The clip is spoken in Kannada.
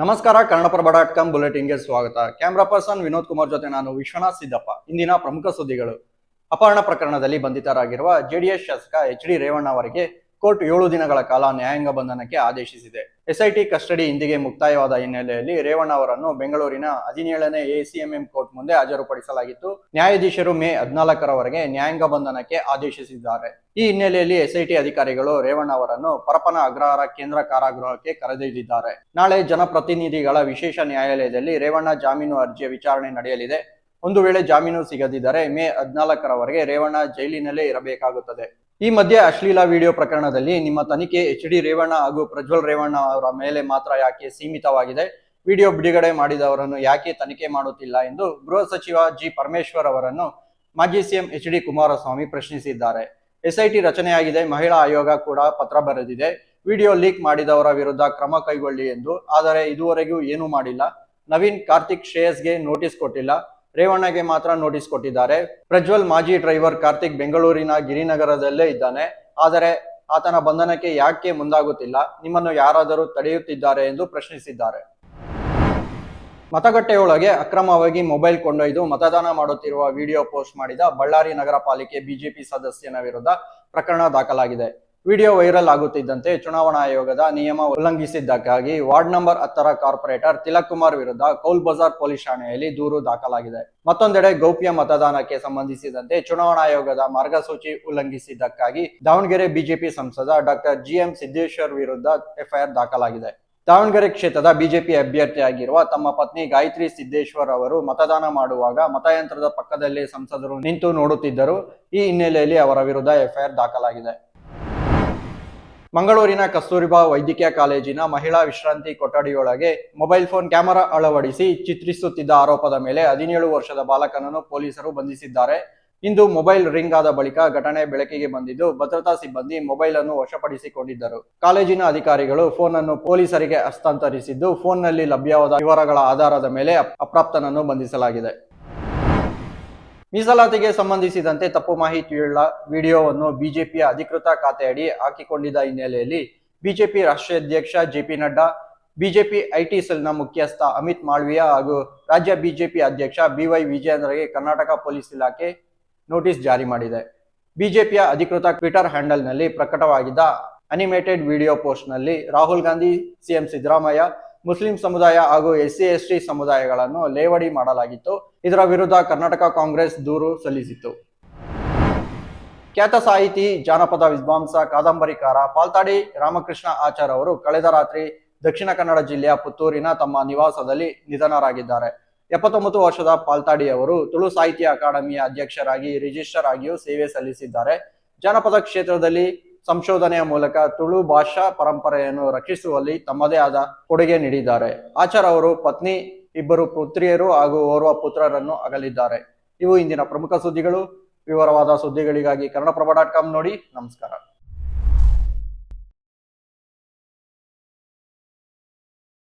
ನಮಸ್ಕಾರ, ಕನ್ನಡಪ್ರಭ ಡಾಟ್ ಕಾಮ್ ಬುಲೆಟಿನ್ಗೆ ಸ್ವಾಗತ. ಕ್ಯಾಮ್ರಾ ಪರ್ಸನ್ ವಿನೋದ್ ಕುಮಾರ್ ಜೊತೆ ನಾನು ವಿಶ್ವನಾಥ್ ಸಿದ್ದಪ್ಪ. ಇಂದಿನ ಪ್ರಮುಖ ಸುದ್ದಿಗಳು. ಅಪಹರಣ ಪ್ರಕರಣದಲ್ಲಿ ಬಂಧಿತರಾಗಿರುವ ಜೆಡಿಎಸ್ ಶಾಸಕ ಎಚ್ ಡಿ ರೇವಣ್ಣ ಅವರಿಗೆ ಕೋರ್ಟ್ ಏಳು ದಿನಗಳ ಕಾಲ ನ್ಯಾಯಾಂಗ ಬಂಧನಕ್ಕೆ ಆದೇಶಿಸಿದೆ. ಎಸ್ಐಟಿ ಕಸ್ಟಡಿ ಇಂದಿಗೆ ಮುಕ್ತಾಯವಾದ ಹಿನ್ನೆಲೆಯಲ್ಲಿ ರೇವಣ್ಣ ಅವರನ್ನು ಬೆಂಗಳೂರಿನ ಹದಿನೇಳನೇ ಎಸಿಎಂಎಂ ಕೋರ್ಟ್ ಮುಂದೆ ಹಾಜರುಪಡಿಸಲಾಗಿತ್ತು. ನ್ಯಾಯಾಧೀಶರು ಮೇ ಹದಿನಾಲ್ಕರವರೆಗೆ ನ್ಯಾಯಾಂಗ ಬಂಧನಕ್ಕೆ ಆದೇಶಿಸಿದ್ದಾರೆ. ಈ ಹಿನ್ನೆಲೆಯಲ್ಲಿ ಎಸ್ಐಟಿ ಅಧಿಕಾರಿಗಳು ರೇವಣ್ಣ ಅವರನ್ನು ಪರಪನ ಅಗ್ರಹಾರ ಕೇಂದ್ರ ಕಾರಾಗೃಹಕ್ಕೆ ಕರೆದೊಯ್ದಿದ್ದಾರೆ. ನಾಳೆ ಜನಪ್ರತಿನಿಧಿಗಳ ವಿಶೇಷ ನ್ಯಾಯಾಲಯದಲ್ಲಿ ರೇವಣ್ಣ ಜಾಮೀನು ಅರ್ಜಿಯ ವಿಚಾರಣೆ ನಡೆಯಲಿದೆ. ಒಂದು ವೇಳೆ ಜಾಮೀನು ಸಿಗದಿದ್ದರೆ ಮೇ ಹದಿನಾಲ್ಕರವರೆಗೆ ರೇವಣ್ಣ ಜೈಲಿನಲ್ಲೇ ಇರಬೇಕಾಗುತ್ತದೆ. ಈ ಮಧ್ಯೆ ಅಶ್ಲೀಲ ವಿಡಿಯೋ ಪ್ರಕರಣದಲ್ಲಿ ನಿಮ್ಮ ತನಿಖೆ ಎಚ್ ಡಿ ರೇವಣ್ಣ ಹಾಗೂ ಪ್ರಜ್ವಲ್ ರೇವಣ್ಣ ಅವರ ಮೇಲೆ ಮಾತ್ರ ಯಾಕೆ ಸೀಮಿತವಾಗಿದೆ? ವಿಡಿಯೋ ಬಿಡುಗಡೆ ಮಾಡಿದವರನ್ನು ಯಾಕೆ ತನಿಖೆ ಮಾಡುತ್ತಿಲ್ಲ ಎಂದು ಗೃಹ ಸಚಿವ ಜಿ ಪರಮೇಶ್ವರ್ ಅವರನ್ನು ಮಾಜಿ ಸಿಎಂ ಎಚ್ ಡಿ ಕುಮಾರಸ್ವಾಮಿ ಪ್ರಶ್ನಿಸಿದ್ದಾರೆ. ಎಸ್ಐಟಿ ರಚನೆಯಾಗಿದೆ, ಮಹಿಳಾ ಆಯೋಗ ಕೂಡ ಪತ್ರ ಬರೆದಿದೆ. ವಿಡಿಯೋ ಲೀಕ್ ಮಾಡಿದವರ ವಿರುದ್ಧ ಕ್ರಮ ಕೈಗೊಳ್ಳಿ ಎಂದು, ಆದರೆ ಇದುವರೆಗೂ ಏನೂ ಮಾಡಿಲ್ಲ. ನವೀನ್ ಕಾರ್ತಿಕ್ ಶ್ರೇಯಸ್ಗೆ ನೋಟಿಸ್ ಕೊಟ್ಟಿಲ್ಲ. ರೇವಣ್ಣಗೆ ಮಾತ್ರ ನೋಟಿಸ್ ಕೊಟ್ಟಿದ್ದಾರೆ. ಪ್ರಜ್ವಲ್ ಮಾಜಿ ಡ್ರೈವರ್ ಕಾರ್ತಿಕ್ ಬೆಂಗಳೂರಿನ ಗಿರಿನಗರದಲ್ಲೇ ಇದ್ದಾನೆ. ಆದರೆ ಆತನ ಬಂಧನಕ್ಕೆ ಯಾಕೆ ಮುಂದಾಗುತ್ತಿಲ್ಲ? ನಿಮ್ಮನ್ನು ಯಾರಾದರೂ ತಡೆಯುತ್ತಿದ್ದಾರೆ ಎಂದು ಪ್ರಶ್ನಿಸಿದ್ದಾರೆ. ಮತಗಟ್ಟೆಯೊಳಗೆ ಅಕ್ರಮವಾಗಿ ಮೊಬೈಲ್ ಕೊಂಡೊಯ್ದು ಮತದಾನ ಮಾಡುತ್ತಿರುವ ವಿಡಿಯೋ ಪೋಸ್ಟ್ ಮಾಡಿದ ಬಳ್ಳಾರಿ ನಗರ ಪಾಲಿಕೆ ಬಿಜೆಪಿ ಸದಸ್ಯನ ವಿರುದ್ಧ ಪ್ರಕರಣ ದಾಖಲಾಗಿದೆ. ವಿಡಿಯೋ ವೈರಲ್ ಆಗುತ್ತಿದ್ದಂತೆ ಚುನಾವಣಾ ಆಯೋಗದ ನಿಯಮ ಉಲ್ಲಂಘಿಸಿದ್ದಕ್ಕಾಗಿ ವಾರ್ಡ್ ನಂಬರ್ ಹತ್ತರ ಕಾರ್ಪೊರೇಟರ್ ತಿಲಕ್ ಕುಮಾರ್ ವಿರುದ್ಧ ಕೌಲ್ ಬಜಾರ್ ಪೊಲೀಸ್ ಠಾಣೆಯಲ್ಲಿ ದೂರು ದಾಖಲಾಗಿದೆ. ಮತ್ತೊಂದೆಡೆ ಗೌಪ್ಯ ಮತದಾನಕ್ಕೆ ಸಂಬಂಧಿಸಿದಂತೆ ಚುನಾವಣಾ ಆಯೋಗದ ಮಾರ್ಗಸೂಚಿ ಉಲ್ಲಂಘಿಸಿದ್ದಕ್ಕಾಗಿ ದಾವಣಗೆರೆ ಬಿಜೆಪಿ ಸಂಸದ ಡಾಕ್ಟರ್ ಜಿಎಂ ಸಿದ್ದೇಶ್ವರ್ ವಿರುದ್ಧ ಎಫ್ಐಆರ್ ದಾಖಲಾಗಿದೆ. ದಾವಣಗೆರೆ ಕ್ಷೇತ್ರದ ಬಿಜೆಪಿ ಅಭ್ಯರ್ಥಿಯಾಗಿರುವ ತಮ್ಮ ಪತ್ನಿ ಗಾಯತ್ರಿ ಸಿದ್ದೇಶ್ವರ್ ಅವರು ಮತದಾನ ಮಾಡುವಾಗ ಮತಯಂತ್ರದ ಪಕ್ಕದಲ್ಲಿ ಸಂಸದರು ನಿಂತು ನೋಡುತ್ತಿದ್ದರು. ಈ ಹಿನ್ನೆಲೆಯಲ್ಲಿ ಅವರ ವಿರುದ್ಧ ಎಫ್ಐಆರ್ ದಾಖಲಾಗಿದೆ. ಮಂಗಳೂರಿನ ಕಸ್ತೂರಿಬಾ ವೈದ್ಯಕೀಯ ಕಾಲೇಜಿನ ಮಹಿಳಾ ವಿಶ್ರಾಂತಿ ಕೊಠಡಿಯೊಳಗೆ ಮೊಬೈಲ್ ಫೋನ್ ಕ್ಯಾಮೆರಾ ಅಳವಡಿಸಿ ಚಿತ್ರಿಸುತ್ತಿದ್ದ ಆರೋಪದ ಮೇಲೆ ಹದಿನೇಳು ವರ್ಷದ ಬಾಲಕನನ್ನು ಪೊಲೀಸರು ಬಂಧಿಸಿದ್ದಾರೆ. ಇಂದು ಮೊಬೈಲ್ ರಿಂಗ್ ಆದ ಬಳಿಕ ಘಟನೆ ಬೆಳಕಿಗೆ ಬಂದಿದ್ದು ಭದ್ರತಾ ಸಿಬ್ಬಂದಿ ಮೊಬೈಲ್ ಅನ್ನು ವಶಪಡಿಸಿಕೊಂಡಿದ್ದರು. ಕಾಲೇಜಿನ ಅಧಿಕಾರಿಗಳು ಫೋನ್ ಅನ್ನು ಪೊಲೀಸರಿಗೆ ಹಸ್ತಾಂತರಿಸಿದ್ದು ಫೋನ್ನಲ್ಲಿ ಲಭ್ಯವಾದ ವಿವರಗಳ ಆಧಾರದ ಮೇಲೆ ಅಪ್ರಾಪ್ತನನ್ನು ಬಂಧಿಸಲಾಗಿದೆ. ಮೀಸಲಾತಿಗೆ ಸಂಬಂಧಿಸಿದಂತೆ ತಪ್ಪು ಮಾಹಿತಿಯುಳ್ಳ ವಿಡಿಯೋವನ್ನು ಬಿಜೆಪಿಯ ಅಧಿಕೃತ ಖಾತೆಯಡಿ ಹಾಕಿಕೊಂಡಿದ್ದ ಹಿನ್ನೆಲೆಯಲ್ಲಿ ಬಿಜೆಪಿ ರಾಷ್ಟ್ರೀಯ ಅಧ್ಯಕ್ಷ ಜೆಪಿ ನಡ್ಡಾ, ಬಿಜೆಪಿ ಐಟಿ ಸೆಲ್ನ ಮುಖ್ಯಸ್ಥ ಅಮಿತ್ ಮಾಳ್ವಿಯಾ ಹಾಗೂ ರಾಜ್ಯ ಬಿಜೆಪಿ ಅಧ್ಯಕ್ಷ ಬಿವೈ ವಿಜಯೇಂದ್ರಗೆ ಕರ್ನಾಟಕ ಪೊಲೀಸ್ ಇಲಾಖೆ ನೋಟಿಸ್ ಜಾರಿ ಮಾಡಿದೆ. ಬಿಜೆಪಿಯ ಅಧಿಕೃತ ಟ್ವಿಟರ್ ಹ್ಯಾಂಡಲ್ನಲ್ಲಿ ಪ್ರಕಟವಾಗಿದ್ದ ಅನಿಮೇಟೆಡ್ ವಿಡಿಯೋ ಪೋಸ್ಟ್ನಲ್ಲಿ ರಾಹುಲ್ ಗಾಂಧಿ, ಸಿಎಂ ಸಿದ್ದರಾಮಯ್ಯ ಮುಸ್ಲಿಂ ಸಮುದಾಯ ಹಾಗೂ ಎಸ್ಸಿ ಎಸ್ಟಿ ಸಮುದಾಯಗಳನ್ನು ಲೇವಡಿ ಮಾಡಲಾಗಿತ್ತು. ಇದರ ವಿರುದ್ಧ ಕರ್ನಾಟಕ ಕಾಂಗ್ರೆಸ್ ದೂರು ಸಲ್ಲಿಸಿತ್ತು. ಖ್ಯಾತ ಸಾಹಿತಿ, ಜಾನಪದ ವಿದ್ವಾಂಸ ಕಾದಂಬರಿಕಾರ ಪಾಲ್ತಾಡಿ ರಾಮಕೃಷ್ಣ ಆಚಾರ್ ಅವರು ಕಳೆದ ರಾತ್ರಿ ದಕ್ಷಿಣ ಕನ್ನಡ ಜಿಲ್ಲೆಯ ಪುತ್ತೂರಿನ ತಮ್ಮ ನಿವಾಸದಲ್ಲಿ ನಿಧನರಾಗಿದ್ದಾರೆ. ಎಪ್ಪತ್ತೊಂಬತ್ತು ವರ್ಷದ ಪಾಲ್ತಾಡಿ ಅವರು ತುಳು ಸಾಹಿತ್ಯ ಅಕಾಡೆಮಿಯ ಅಧ್ಯಕ್ಷರಾಗಿ ರಿಜಿಸ್ಟರ್ ಆಗಿಯೂ ಸೇವೆ ಸಲ್ಲಿಸಿದ್ದಾರೆ. ಜಾನಪದ ಕ್ಷೇತ್ರದಲ್ಲಿ ಸಂಶೋಧನೆಯ ಮೂಲಕ ತುಳು ಭಾಷಾ ಪರಂಪರೆಯನ್ನು ರಕ್ಷಿಸುವಲ್ಲಿ ತಮ್ಮದೇ ಆದ ಕೊಡುಗೆ ನೀಡಿದ್ದಾರೆ. ಆಚಾರ್ ಅವರು ಪತ್ನಿ, ಇಬ್ಬರು ಪುತ್ರಿಯರು ಹಾಗೂ ಓರ್ವ ಪುತ್ರರನ್ನು ಅಗಲಿದ್ದಾರೆ. ಇವು ಇಂದಿನ ಪ್ರಮುಖ ಸುದ್ದಿಗಳು. ವಿವರವಾದ ಸುದ್ದಿಗಳಿಗಾಗಿ ಕನ್ನಡಪ್ರಭ ಡಾಟ್ ಕಾಮ್ ನೋಡಿ. ನಮಸ್ಕಾರ.